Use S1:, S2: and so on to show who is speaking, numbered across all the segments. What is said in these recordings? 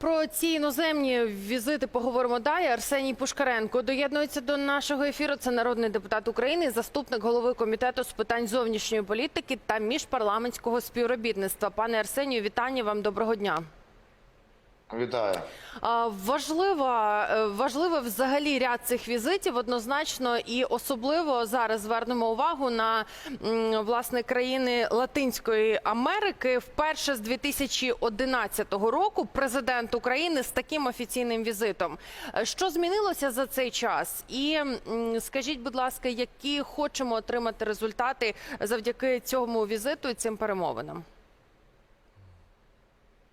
S1: Про ці іноземні візити поговоримо далі. Арсеній Пушкаренко доєднується до нашого ефіру. Це народний депутат України, заступник голови комітету з питань зовнішньої політики та міжпарламентського співробітництва. Пане Арсенію, вітання вам. Доброго дня.
S2: Вітаю.
S1: А, Важлива, е, взагалі ряд цих візитів однозначно і особливо зараз звернемо увагу на власне країни Латинської Америки. Вперше з 2011 року президент України з таким офіційним візитом. Е, Що змінилося за цей час? І скажіть, будь ласка, які хочемо отримати результати завдяки цьому візиту і цим перемовинам?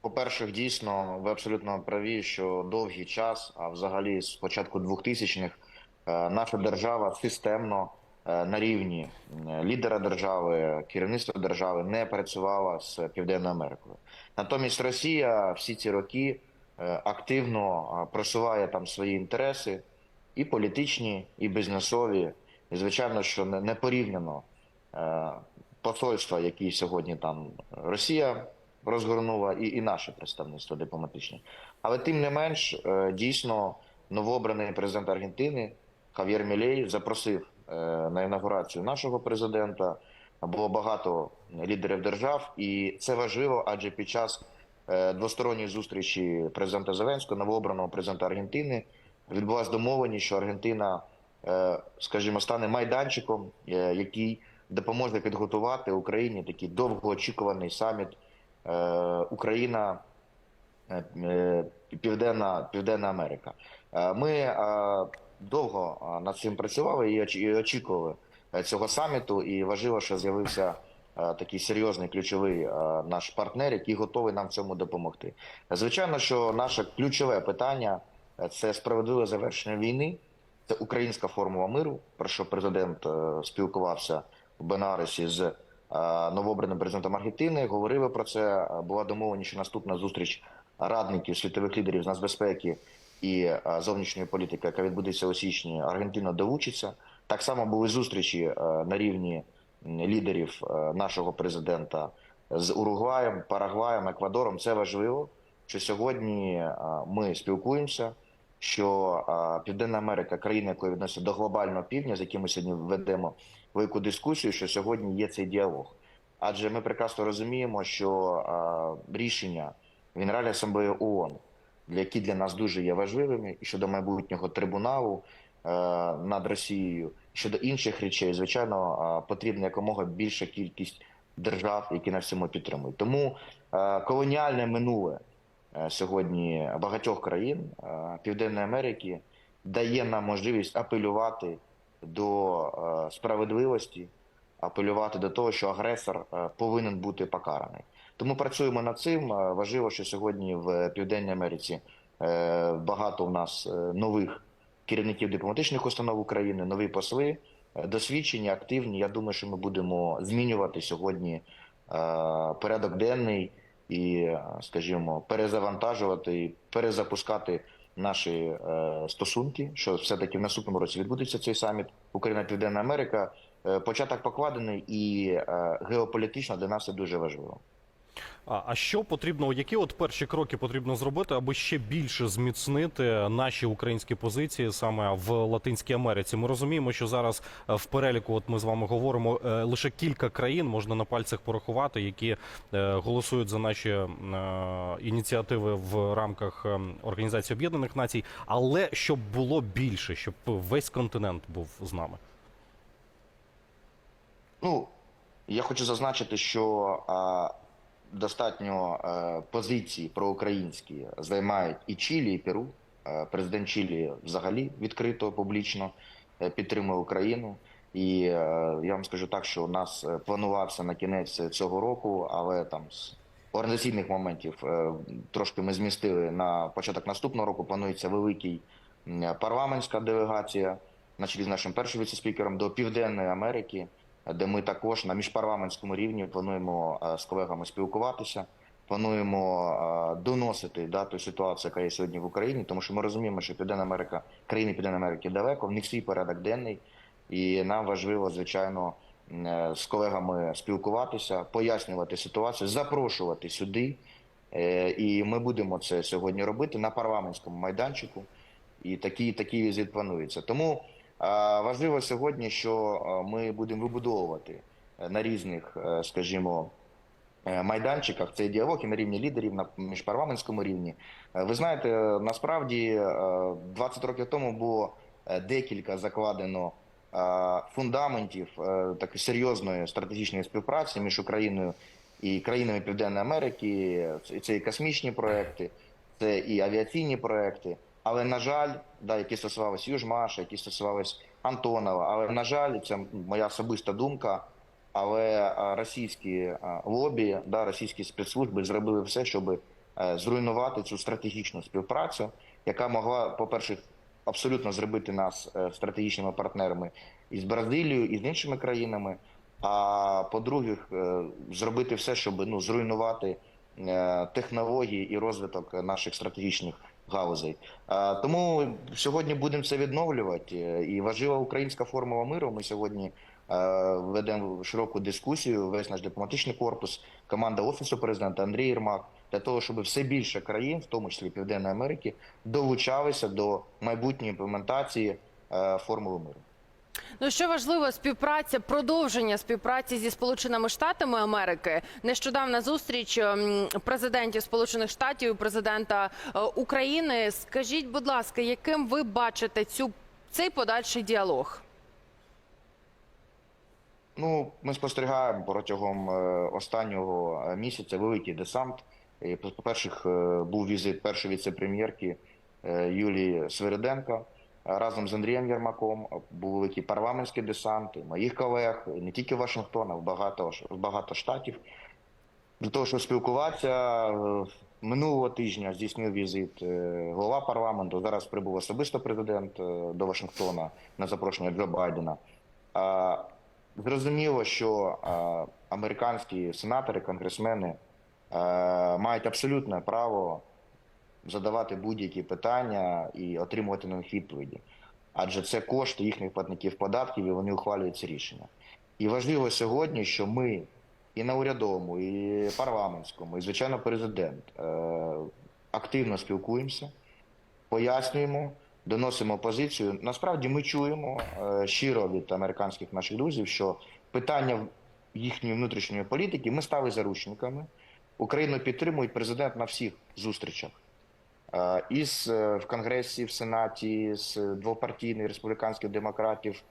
S2: По-перше, дійсно, ви абсолютно праві, що довгий час, а взагалі з початку 2000-х, е, наша держава системно е, на рівні лідера держави, керівництва держави не працювала з Південною Америкою. Натомість Росія всі ці роки е, активно просуває там свої інтереси, і політичні, і бізнесові. І звичайно, що не порівняно посольства, які сьогодні там Росія розгорнула, і, і наше представництво дипломатичне. Але тим не менш, е, дійсно, новообраний президент Аргентини Хав'єр Мілей запросив е, на інаугурацію нашого президента. Було багато лідерів держав, і це важливо, адже під час е, двосторонньої зустрічі президента Зеленського, новообраного президента Аргентини, відбулася домовленість, що Аргентина, скажімо, стане майданчиком, який допоможе підготувати Україні такий довгоочікуваний саміт Україна. е, е, Південна Південна Америка. Е, Ми е, довго е, над цим працювали і очікували е, цього саміту. І важливо, що з'явився е, такий серйозний ключовий е, наш партнер, який готовий нам в цьому допомогти. Звичайно, що наше ключове питання е, це справедливе завершення війни. Це українська формула миру, про що президент е, спілкувався в Бенаресі з е, новообраним президентом Аргентини. Говорили про це. Е, Була домовленість, що наступна зустріч радників світових лідерів з нацбезпеки і е, зовнішньої політики, яка відбудеться у січні, Аргентина долучиться. Так само були зустрічі е, на рівні лідерів е, нашого президента з Уругваєм, Парагваєм, Еквадором. Це важливо, що сьогодні е, ми спілкуємося. Що е, Південна Америка, країна, якої відноситься до глобального півдня, з яким ми сьогодні ведемо велику дискусію, що сьогодні є цей діалог. Адже ми прекрасно розуміємо, що е, рішення Генеральної асамблеї ООН, які для нас дуже є важливими, і щодо майбутнього трибуналу е, над Росією, щодо інших речей, звичайно, е, потрібна якомога більша кількість держав, які на всьому підтримують. Тому е, колоніальне минуле е, сьогодні багатьох країн е, Південної Америки дає нам можливість апелювати до е, справедливості, апелювати до того, що агресор е, повинен бути покараний. Тому працюємо над цим. Е, Важливо, що сьогодні в Південній Америці багато у нас нових керівників дипломатичних установ України, нові посли, досвідчені, активні. Я думаю, що ми будемо змінювати сьогодні порядок денний і, скажімо, перезавантажувати, перезапускати наші е, стосунки. Що все-таки в наступному році відбудеться цей саміт Україна Південна Америка. Е, Початок покладений, і е, геополітично для нас це дуже важливо.
S3: А, а що потрібно, які от перші кроки потрібно зробити, аби ще більше зміцнити наші українські позиції саме в Латинській Америці? Ми розуміємо, що зараз е, в переліку, от ми з вами говоримо, е, лише кілька країн можна на пальцях порахувати, які е, голосують за наші ініціативи в рамках е, Організації Об'єднаних Націй, але щоб було більше, щоб весь континент був з нами.
S2: Ну, я хочу зазначити, що достатньо а, позиції проукраїнські займають і Чилі, і Перу. Президент Чилі взагалі відкрито публічно е, підтримує Україну. І е, я вам скажу так, що у нас е, планувався на кінець цього року, але там з організаційних моментів е, трошки ми змістили на початок наступного року. Планується великий парламентська делегація на чолі з нашим першим віцеспікером до Південної Америки де ми також на міжпарламентському рівні плануємо е, з колегами спілкуватися. Плануємо е, доносити да, ту ситуацію, яка є сьогодні в Україні, тому що ми розуміємо, що Південна Америка, країни Південної Америки далеко, в них свій порядок денний, і нам важливо, звичайно, е, з колегами спілкуватися, пояснювати ситуацію, запрошувати сюди І ми будемо це сьогодні робити на парламентському майданчику. І такий, такий візит планується. Тому важливо сьогодні, що ми будемо вибудовувати е, на різних, е, скажімо, е, майданчиках цей діалог і на рівні лідерів, на міжпарламентському рівні. Ви знаєте, насправді е, 20 років тому було декілька закладено фундаментів такої серйозної стратегічної співпраці між Україною і країнами Південної Америки. Це і космічні проекти, це і авіаційні проекти. Але на жаль, да, які стосувалися Южмаша, які стосувалися Антонова. Але на жаль, це моя особиста думка. Але російські лобі, да, російські спецслужби зробили все, щоб е, зруйнувати цю стратегічну співпрацю, яка могла, по-перше, абсолютно зробити нас е, стратегічними партнерами із Бразилією, і з іншими країнами. А по-друге, е, зробити все, щоб ну, зруйнувати технології і розвиток наших стратегічних галузей. Е, Тому сьогодні будемо це відновлювати. І важлива українська формула миру. Ми сьогодні е, ведемо широку дискусію. Весь наш дипломатичний корпус, команда офісу президента Андрій Єрмак, для того, щоб все більше країн, в тому числі Південної Америки, долучалися до майбутньої імплементації е, формули миру.
S1: Ну що важливо, співпраця, продовження співпраці зі Сполученими Штатами Америки. Нещодавна зустріч ем, президентів Сполучених Штатів і президента е, України. Скажіть, будь ласка, яким ви бачите цю цей подальший діалог?
S2: Ну, ми спостерігаємо протягом е, останнього е, місяця великий десант. По- По-перше, е, був візит першої віце-прем'єрки Юлії Свириденко разом з Андрієм Єрмаком. Був великий парламентський десант і моїх колег, не тільки Вашингтона, в багато, багато штатів. Для того, щоб спілкуватися, е, минулого тижня здійснив візит е, голова парламенту. Зараз прибув особисто президент е, до Вашингтона на запрошення Джо Байдена. Зрозуміло, що е, американські сенатори, конгресмени е, мають абсолютне право задавати будь-які питання і отримувати на них відповіді. Адже це кошти їхніх платників податків, і вони ухвалюють ці рішення. І важливо сьогодні, що ми і на урядовому, і парламентському, і звичайно, президент е, активно спілкуємося, пояснюємо, доносимо позицію. Насправді ми чуємо е, щиро від американських наших друзів, що питання їхньої внутрішньої політики ми стали заручниками. Україну підтримують президент на всіх зустрічах. Е, Із е, в Конгресі, в Сенаті, з двопартійних республіканських демократів.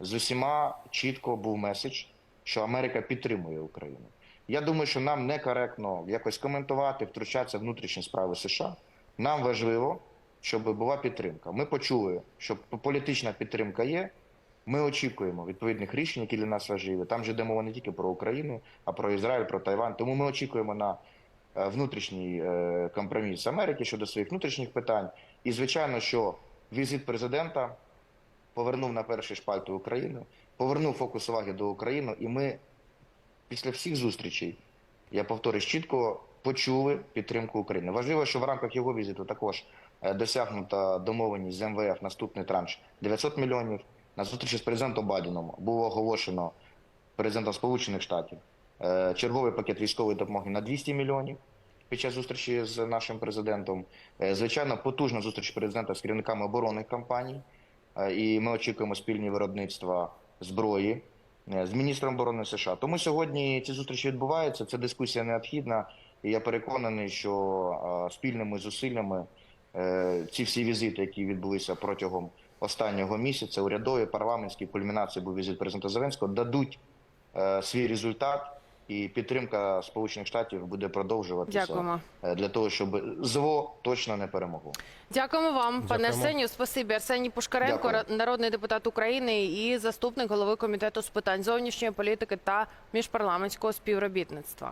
S2: З усіма чітко був меседж, що Америка підтримує Україну. Я думаю, що нам некоректно якось коментувати, втручатися в внутрішні справи США. Нам важливо, щоб була підтримка. Ми почули, що політична підтримка є. Ми очікуємо відповідних рішень, які для нас важливі. Там же йде мова не тільки про Україну, а про Ізраїль, про Тайвань. Тому ми очікуємо на внутрішній е, компроміс Америки щодо своїх внутрішніх питань. І звичайно, що візит президента повернув на перші шпальти Україну, повернув фокус уваги до України, і ми після всіх зустрічей, я повторюсь, чітко почули підтримку України. Важливо, що в рамках його візиту також е, досягнута домовленість з МВФ наступний транш 900 мільйонів. На зустрічі з президентом Байденом було оголошено президентом Сполучених Штатів е, черговий пакет військової допомоги на 200 мільйонів під час зустрічі з нашим президентом. Е, Звичайно, потужна зустріч президента з керівниками оборонних компаній. Е, і ми очікуємо спільні виробництва зброї е, з міністром оборони США. Тому сьогодні ці зустрічі відбуваються. Ця дискусія необхідна, і я переконаний, що спільними зусиллями ці всі візити, які відбулися протягом останнього місяця, урядові, парламентські кульмінації був візит президента Зеленського, дадуть свій результат. І підтримка Сполучених Штатів буде продовжуватися
S1: Дякуємо.
S2: е, для того, щоб зло точно не перемогло.
S1: Дякуємо вам, пане
S3: Дякуємо.
S1: Арсенію. Спасибі. Арсеній Пушкаренко,
S2: Дякую.
S1: народний депутат України і заступник голови комітету з питань зовнішньої політики та міжпарламентського співробітництва.